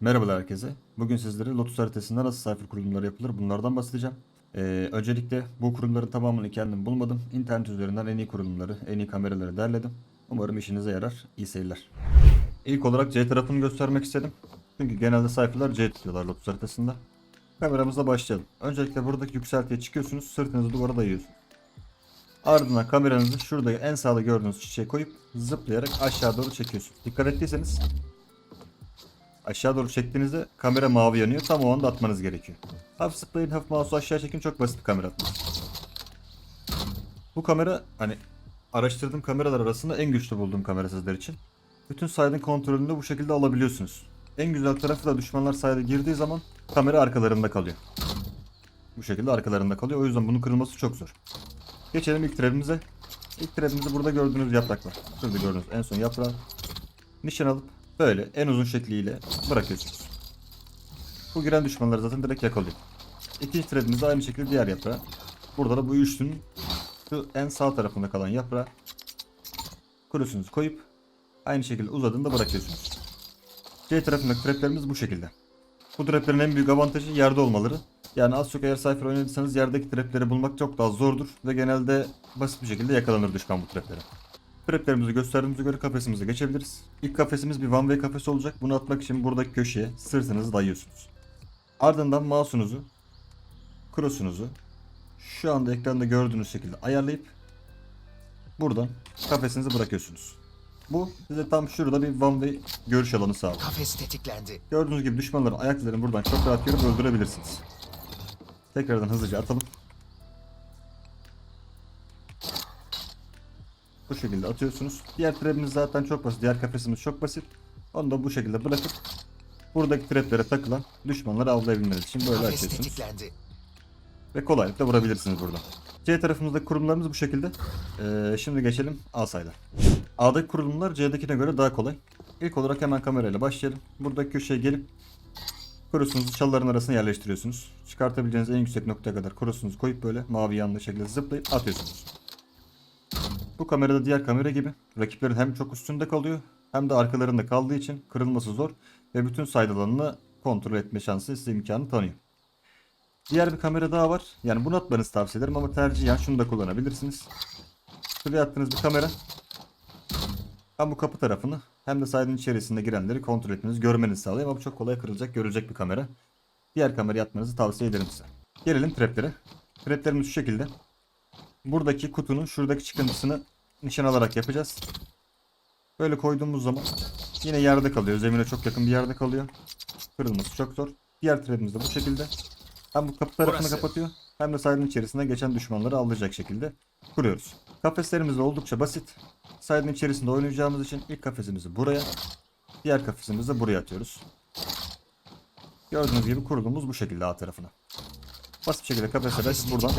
Merhabalar herkese. Bugün sizlere Lotus haritasında nasıl sayfa kurulumları yapılır bunlardan bahsedeceğim. Ee, öncelikle bu kurulumların tamamını kendim bulmadım. İnternet üzerinden en iyi kurulumları, en iyi kameraları derledim. Umarım işinize yarar. İyi seyirler. İlk olarak C tarafını göstermek istedim. Çünkü genelde sayfalar C tutuyorlar Lotus haritasında. Kameramızla başlayalım. Öncelikle buradaki yükseltiye çıkıyorsunuz, sırtınızı duvara dayıyorsunuz. Ardından kameranızı şurada en sağda gördüğünüz çiçeğe koyup zıplayarak aşağı doğru çekiyorsunuz. Dikkat ettiyseniz Aşağı doğru çektiğinizde kamera mavi yanıyor. Tam o anda atmanız gerekiyor. Hafif zıplayın, hafif mouse'u aşağı çekin. Çok basit bir kamera atması. Bu kamera hani araştırdığım kameralar arasında en güçlü bulduğum kamera sizler için. Bütün side'ın kontrolünü de bu şekilde alabiliyorsunuz. En güzel tarafı da düşmanlar side'e girdiği zaman kamera arkalarında kalıyor. Bu şekilde arkalarında kalıyor. O yüzden bunun kırılması çok zor. Geçelim ilk trap'imize. İlk trap'imizde burada gördüğünüz yaprak var. Şurada gördüğünüz en son yaprağı. Nişan alıp böyle en uzun şekliyle bırakıyorsunuz. Bu giren düşmanları zaten direkt yakalıyor. İkinci threadimiz aynı şekilde diğer yaprağı. Burada da bu üçlünün şu en sağ tarafında kalan yaprağı kurusunuzu koyup aynı şekilde uzadığında bırakıyorsunuz. C tarafındaki traplerimiz bu şekilde. Bu traplerin en büyük avantajı yerde olmaları. Yani az çok eğer Cypher oynadıysanız yerdeki trapleri bulmak çok daha zordur ve genelde basit bir şekilde yakalanır düşman bu traplere. Traplerimizi gösterdiğimize göre kafesimize geçebiliriz. İlk kafesimiz bir one way kafesi olacak. Bunu atmak için buradaki köşeye sırtınızı dayıyorsunuz. Ardından mouse'unuzu, cross'unuzu şu anda ekranda gördüğünüz şekilde ayarlayıp buradan kafesinizi bırakıyorsunuz. Bu size tam şurada bir one way görüş alanı sağlıyor. Kafes tetiklendi. Gördüğünüz gibi düşmanların ayaklarını buradan çok rahat görüp öldürebilirsiniz. Tekrardan hızlıca atalım. Bu şekilde atıyorsunuz. Diğer trapimiz zaten çok basit. Diğer kafesimiz çok basit. Onu da bu şekilde bırakıp buradaki traplere takılan düşmanları avlayabilmeniz için böyle Kafes açıyorsunuz. Ve kolaylıkla vurabilirsiniz buradan. C tarafımızdaki kurulumlarımız bu şekilde. Ee, şimdi geçelim A sayıda. A'daki kurulumlar C'dekine göre daha kolay. İlk olarak hemen kamerayla başlayalım. Buradaki köşeye gelip kurusunuzu çalıların arasına yerleştiriyorsunuz. Çıkartabileceğiniz en yüksek noktaya kadar kurusunuzu koyup böyle mavi yanlı şekilde zıplayıp atıyorsunuz. Bu kamerada diğer kamera gibi rakiplerin hem çok üstünde kalıyor hem de arkalarında kaldığı için kırılması zor ve bütün side alanını kontrol etme şansı size imkanı tanıyor. Diğer bir kamera daha var. Yani bunu atmanızı tavsiye ederim ama tercihen şunu da kullanabilirsiniz. Şuraya attığınız bir kamera. Hem bu kapı tarafını hem de side'ın içerisinde girenleri kontrol etmenizi, görmenizi sağlıyor ama bu çok kolay kırılacak, görülecek bir kamera. Diğer kamerayı atmanızı tavsiye ederim size. Gelelim traplere. Traplerimiz şu şekilde. Buradaki kutunun şuradaki çıkıntısını nişan alarak yapacağız. Böyle koyduğumuz zaman yine yerde kalıyor. Zemine çok yakın bir yerde kalıyor. Kırılması çok zor. Diğer trapimiz de bu şekilde. Hem bu kapı tarafını Burası. kapatıyor hem de side'ın içerisine geçen düşmanları avlayacak şekilde kuruyoruz. Kafeslerimiz de oldukça basit. Side'ın içerisinde oynayacağımız için ilk kafesimizi buraya, diğer kafesimizi de buraya atıyoruz. Gördüğünüz gibi kurulumuz bu şekilde A tarafına. Basit bir şekilde kafese Kafes buradan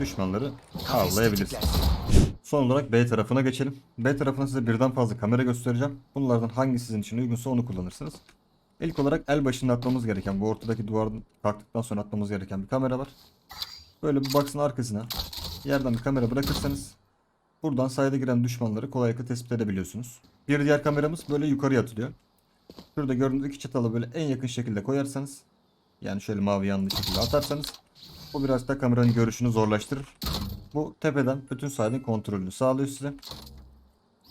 düşmanları avlayabilirsiniz. Son olarak B tarafına geçelim. B tarafına size birden fazla kamera göstereceğim. Bunlardan hangi sizin için uygunsa onu kullanırsınız. İlk olarak el başında atmamız gereken, bu ortadaki duvardan kalktıktan sonra atmamız gereken bir kamera var. Böyle bir box'ın arkasına yerden bir kamera bırakırsanız buradan sayda giren düşmanları kolaylıkla tespit edebiliyorsunuz. Bir diğer kameramız böyle yukarıya atılıyor. Şurada gördüğünüz iki çatalı böyle en yakın şekilde koyarsanız yani şöyle mavi yanlı şekilde atarsanız bu biraz da kameranın görüşünü zorlaştırır. Bu tepeden bütün side'ın kontrolünü sağlıyor size.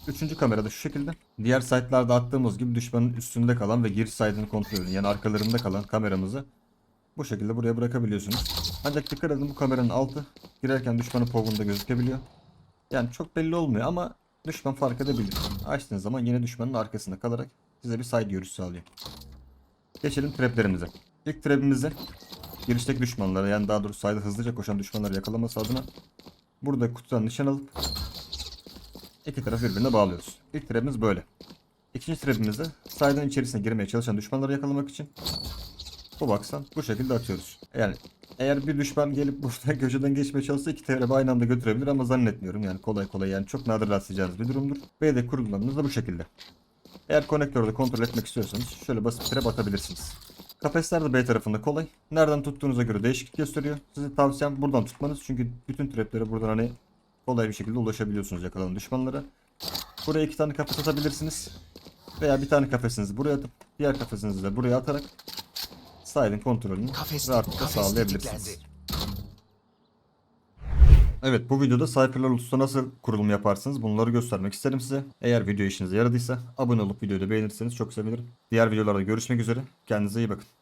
Üçüncü kamera da şu şekilde. Diğer site'larda attığımız gibi düşmanın üstünde kalan ve giriş side'ın kontrolünü yani arkalarında kalan kameramızı bu şekilde buraya bırakabiliyorsunuz. Ancak dikkat edin bu kameranın altı girerken düşmanın povunda gözükebiliyor. Yani çok belli olmuyor ama düşman fark edebilir. Açtığınız zaman yine düşmanın arkasında kalarak size bir side görüş sağlıyor. Geçelim traplerimize. İlk trapimizde girişteki düşmanlara yani daha doğrusu side'ı hızlıca koşan düşmanları yakalaması adına burada kutudan nişan alıp iki taraf birbirine bağlıyoruz. İlk trapimiz böyle. İkinci trapimizde side'ın içerisine girmeye çalışan düşmanları yakalamak için bu baksan bu şekilde atıyoruz. Yani eğer bir düşman gelip burada köşeden geçmeye çalışsa iki trap'i aynı anda götürebilir ama zannetmiyorum yani kolay kolay yani çok nadir rastlayacağınız bir durumdur. B'de kurulumlarımız da bu şekilde. Eğer konektörde kontrol etmek istiyorsanız şöyle bir trap atabilirsiniz. Kafesler de B tarafında kolay. Nereden tuttuğunuza göre değişiklik gösteriyor. Size tavsiyem buradan tutmanız. Çünkü bütün traplere buradan hani kolay bir şekilde ulaşabiliyorsunuz yakalanan düşmanlara. Buraya iki tane kafes atabilirsiniz. Veya bir tane kafesinizi buraya atıp diğer kafesinizi de buraya atarak side'in kontrolünü Kafes, rahatlıkla kafes sağlayabilirsiniz. tetiklendi. Evet bu videoda Cypher'lar ulusta nasıl kurulum yaparsınız bunları göstermek isterim size. Eğer video işinize yaradıysa abone olup videoyu da beğenirseniz çok sevinirim. Diğer videolarda görüşmek üzere. Kendinize iyi bakın.